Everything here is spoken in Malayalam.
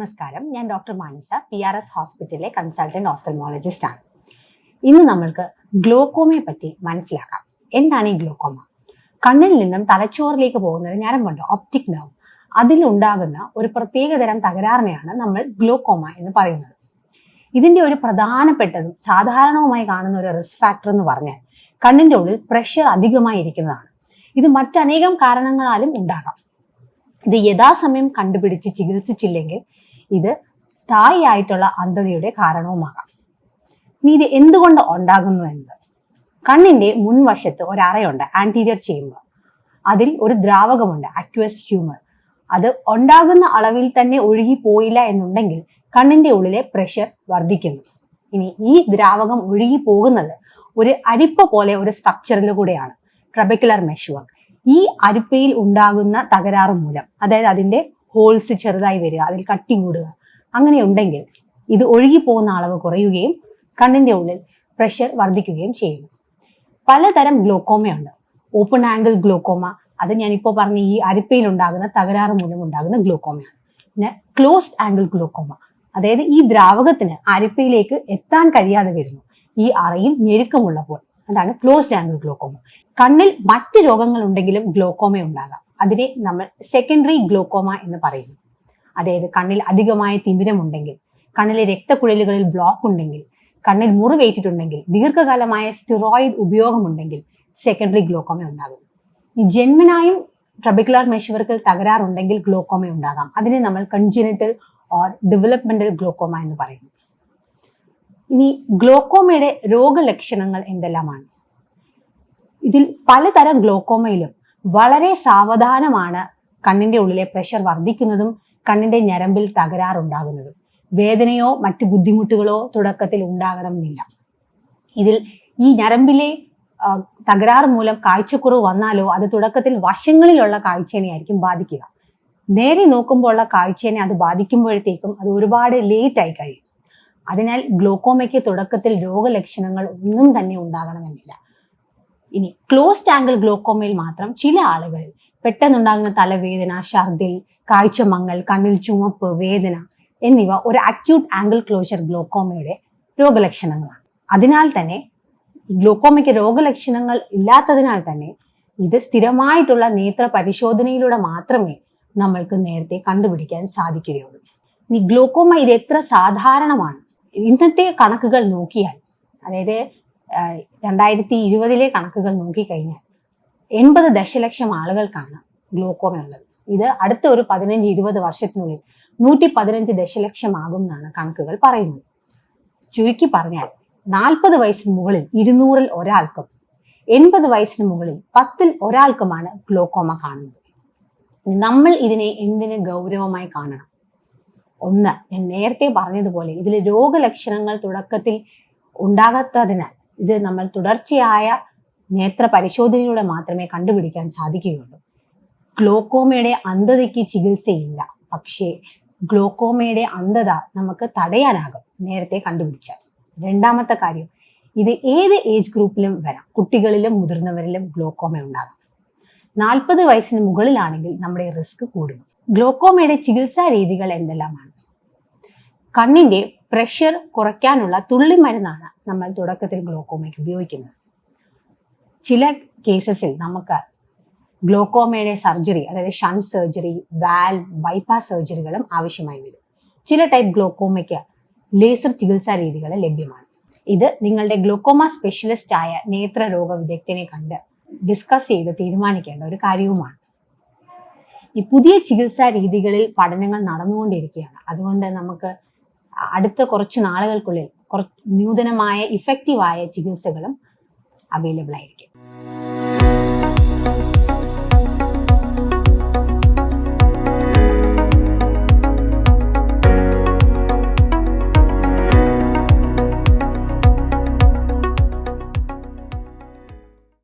നമസ്കാരം. ഞാൻ doctor Manasa P R S ഹോസ്പിറ്റലിലെ കൺസൾട്ടന്റ് ഓഫ്തൽമോളജിസ്റ്റ് ആണ്. ഇന്ന് നമ്മൾക്ക് ഗ്ലോക്കോമയെ പറ്റി മനസ്സിലാക്കാം. എന്താണ് ഈ ഗ്ലോക്കോമ? കണ്ണിൽ നിന്നും തലച്ചോറിലേക്ക് പോകുന്ന ഒരു ഞരമ്പുണ്ട് ഒപ്റ്റിക് നെർവ് അതിലുണ്ടാകുന്ന ഒരു പ്രത്യേകതരം തകരാറിനെയാണ് നമ്മൾ ഗ്ലോക്കോമ എന്ന് പറയുന്നത്. ഇതിന്റെ ഒരു പ്രധാനപ്പെട്ടതും സാധാരണവുമായി കാണുന്ന ഒരു റിസ്ക് ഫാക്ടർ എന്ന് പറഞ്ഞാൽ കണ്ണിന്റെ ഉള്ളിൽ പ്രഷർ അധികമായി ഇരിക്കുന്നതാണ്. ഇത് മറ്റനേകം കാരണങ്ങളാലും ഉണ്ടാകാം. ഇത് യഥാസമയം കണ്ടുപിടിച്ച് ചികിത്സിച്ചില്ലെങ്കിൽ ഇത് സ്ഥായിയായിട്ടുള്ള അന്ധതയുടെ കാരണവുമാകാം. ഇനി ഇത് എന്തുകൊണ്ട് ഉണ്ടാകുന്നു എന്നത് കണ്ണിന്റെ മുൻവശത്ത് ഒരു അറയുണ്ട് ആന്റീരിയർ ചേമ്പർ അതിൽ ഒരു ദ്രാവകമുണ്ട് അക്വസ് ഹ്യൂമർ അത് ഉണ്ടാകുന്ന അളവിൽ തന്നെ ഒഴുകി പോയില്ല എന്നുണ്ടെങ്കിൽ കണ്ണിന്റെ ഉള്ളിലെ പ്രഷർ വർദ്ധിക്കുന്നു. ഇനി ഈ ദ്രാവകം ഒഴുകി പോകുന്നത് ഒരു അരിപ്പ പോലെ ഒരു സ്ട്രക്ചറിൽ കൂടെയാണ് ട്രബക്കുലർ മെഷുവർക്ക് ഈ അരിപ്പയിൽ ഉണ്ടാകുന്ന തകരാറ് മൂലം അതായത് അതിന്റെ ഹോൾസ് ചെറുതായി വരിക അതിൽ കട്ടി കൂടുക. അങ്ങനെ ഉണ്ടെങ്കിൽ ഇത് ഒഴുകി പോകുന്ന അളവ് കുറയുകയും കണ്ണിന്റെ ഉള്ളിൽ പ്രഷർ വർദ്ധിക്കുകയും ചെയ്യുന്നു. പലതരം ഗ്ലോക്കോമയുണ്ട് ഓപ്പൺ ആംഗിൾ ഗ്ലോക്കോമ അത് ഞാനിപ്പോൾ പറഞ്ഞ ഈ അരിപ്പയിൽ ഉണ്ടാകുന്ന തകരാറ് മൂലം ഉണ്ടാകുന്ന ഗ്ലോക്കോമയാണ് പിന്നെ ക്ലോസ്ഡ് ആംഗിൾ ഗ്ലോക്കോമ അതായത് ഈ ദ്രാവകത്തിന് അരിപ്പയിലേക്ക് എത്താൻ കഴിയാതെ വരുന്നു. ഈ അറയിൽ ഞെരുക്കമുള്ളപ്പോൾ അതാണ് ക്ലോസ്ഡ് ആംഗിൾ ഗ്ലോക്കോമ കണ്ണിൽ മറ്റ് രോഗങ്ങൾ ഉണ്ടെങ്കിലും ഗ്ലോക്കോമ ഉണ്ടാകാം. അതിനെ നമ്മൾ സെക്കൻഡറി ഗ്ലോക്കോമ എന്ന് പറയുന്നു. അതായത് കണ്ണിൽ അധികമായ തിമിരമുണ്ടെങ്കിൽ കണ്ണിലെ രക്തക്കുഴലുകളിൽ ബ്ലോക്ക് ഉണ്ടെങ്കിൽ കണ്ണിൽ മുറിവേറ്റിട്ടുണ്ടെങ്കിൽ ദീർഘകാലമായ സ്റ്റിറോയിഡ് ഉപയോഗമുണ്ടെങ്കിൽ സെക്കൻഡറി ഗ്ലോക്കോമ ഉണ്ടാകും. ജന്മനായും ട്രബിക്കുലാർ മെഷുവർക്കിൽ തകരാറുണ്ടെങ്കിൽ ഗ്ലോക്കോമ ഉണ്ടാകാം. അതിനെ നമ്മൾ കൺജിനിറ്റൽ ഓർ ഡെവലപ്മെന്റൽ ഗ്ലോക്കോമ എന്ന് പറയുന്നു. ഇനി ഗ്ലോക്കോമയുടെ രോഗലക്ഷണങ്ങൾ എന്തെല്ലാമാണ്? ഇതിൽ പലതരം ഗ്ലോക്കോമയിലും വളരെ സാവധാനമാണ് കണ്ണിന്റെ ഉള്ളിലെ പ്രഷർ വർദ്ധിക്കുന്നതും കണ്ണിന്റെ ഞരമ്പിൽ തകരാറുണ്ടാകുന്നതും. വേദനയോ മറ്റു ബുദ്ധിമുട്ടുകളോ തുടക്കത്തിൽ ഉണ്ടാകണമെന്നില്ല. ഇതിൽ ഈ ഞരമ്പിലെ തകരാർ മൂലം കാഴ്ചക്കുറവ് വന്നാലോ അത് തുടക്കത്തിൽ വശങ്ങളിലുള്ള കാഴ്ചേനെ ആയിരിക്കും ബാധിക്കുക. നേരെ നോക്കുമ്പോൾ ഉള്ള കാഴ്ചേനെ അത് ബാധിക്കുമ്പോഴത്തേക്കും അത് ഒരുപാട് ലേറ്റ് ആയി കഴിയും. അതിനാൽ ഗ്ലോക്കോമയ്ക്ക് തുടക്കത്തിൽ രോഗലക്ഷണങ്ങൾ ഒന്നും തന്നെ ഉണ്ടാകണമെന്നില്ല. ഇനി ക്ലോസ്ഡ് ആംഗിൾ ഗ്ലോക്കോമയിൽ മാത്രം ചില ആളുകളിൽ പെട്ടെന്നുണ്ടാകുന്ന തലവേദന ഛർദിൽ കാഴ്ചമങ്ങൽ കണ്ണിൽ ചുമപ്പ് വേദന എന്നിവ ഒരു അക്യൂട്ട് ആംഗിൾ ക്ലോഷർ ഗ്ലോക്കോമയുടെ രോഗലക്ഷണങ്ങളാണ്. അതിനാൽ തന്നെ ഗ്ലോക്കോമയ്ക്ക് രോഗലക്ഷണങ്ങൾ ഇല്ലാത്തതിനാൽ തന്നെ ഇത് സ്ഥിരമായിട്ടുള്ള നേത്ര പരിശോധനയിലൂടെ മാത്രമേ നമ്മൾക്ക് നേരത്തെ കണ്ടുപിടിക്കാൻ സാധിക്കുകയുള്ളൂ. ഇനി ഗ്ലോക്കോമ ഇത് എത്ര സാധാരണമാണ്? ഇന്നത്തെ കണക്കുകൾ നോക്കിയാൽ അതായത് രണ്ടായിരത്തി ഇരുപതിലെ കണക്കുകൾ നോക്കിക്കഴിഞ്ഞാൽ എൺപത് ദശലക്ഷം ആളുകൾക്കാണ് ഗ്ലോക്കോമ ഉള്ളത്. ഇത് അടുത്ത ഒരു പതിനഞ്ച് ഇരുപത് വർഷത്തിനുള്ളിൽ നൂറ്റി പതിനഞ്ച് ദശലക്ഷം ആകും എന്നാണ് കണക്കുകൾ പറയുന്നത്. ചുരുക്കി പറഞ്ഞാൽ നാൽപ്പത് വയസ്സിന് മുകളിൽ ഇരുന്നൂറിൽ ഒരാൾക്കും എൺപത് വയസ്സിന് മുകളിൽ പത്തിൽ ഒരാൾക്കുമാണ് ഗ്ലോക്കോമ കാണുന്നത്. നമ്മൾ ഇതിനെ എന്തിന് ഗൗരവമായി കാണണം? ഒന്ന് ഞാൻ നേരത്തെ പറഞ്ഞതുപോലെ ഇതിൽ രോഗലക്ഷണങ്ങൾ തുടക്കത്തിൽ ഉണ്ടാകാത്തതിനാൽ ഇത് നമ്മൾ തുടർച്ചയായ നേത്ര പരിശോധനയിലൂടെ മാത്രമേ കണ്ടുപിടിക്കാൻ സാധിക്കുകയുള്ളൂ. ഗ്ലോക്കോമയുടെ അന്ധതയ്ക്ക് ചികിത്സയില്ല. പക്ഷേ ഗ്ലോക്കോമയുടെ അന്ധത നമുക്ക് തടയാനാകും നേരത്തെ കണ്ടുപിടിച്ചാൽ. രണ്ടാമത്തെ കാര്യം ഇത് ഏത് ഏജ് ഗ്രൂപ്പിലും വരാം? കുട്ടികളിലും മുതിർന്നവരിലും ഗ്ലോക്കോമ ഉണ്ടാകാം. നാൽപ്പത് വയസ്സിന് മുകളിലാണെങ്കിൽ നമ്മുടെ റിസ്ക് കൂടുന്നു ഗ്ലോക്കോമയുടെ ചികിത്സാ രീതികൾ എന്തെല്ലാമാണ്? കണ്ണിന്റെ പ്രഷർ കുറയ്ക്കാനുള്ള തുള്ളിമരുന്നാണ് നമ്മൾ തുടക്കത്തിൽ ഗ്ലോക്കോമയ്ക്ക് ഉപയോഗിക്കുന്നത്. ചില കേസസിൽ നമുക്ക് ഗ്ലോക്കോമയുടെ സർജറി അതായത് ഷൻ സർജറി വാൽ ബൈപ്പാസ് സർജറികളും ആവശ്യമായി വരും. ചില ടൈപ്പ് ഗ്ലോക്കോമയ്ക്ക് ലേസർ ചികിത്സാ രീതികൾ ലഭ്യമാണ്. ഇത് നിങ്ങളുടെ ഗ്ലോക്കോമ സ്പെഷ്യലിസ്റ്റ് ആയ നേത്രരോഗ വിദഗ്ധനെ കണ്ട് ഡിസ്കസ് ചെയ്ത് തീരുമാനിക്കേണ്ട ഒരു കാര്യവുമാണ്. ഈ പുതിയ ചികിത്സാ രീതികളിൽ പഠനങ്ങൾ നടന്നുകൊണ്ടിരിക്കുകയാണ്. അതുകൊണ്ട് നമുക്ക് അടുത്ത കുറച്ച് നാളുകൾക്കുള്ളിൽ കുറച്ച് നൂതനമായ ഇഫക്റ്റീവായ ചികിത്സകളും അവൈലബിൾ ആയിരിക്കും.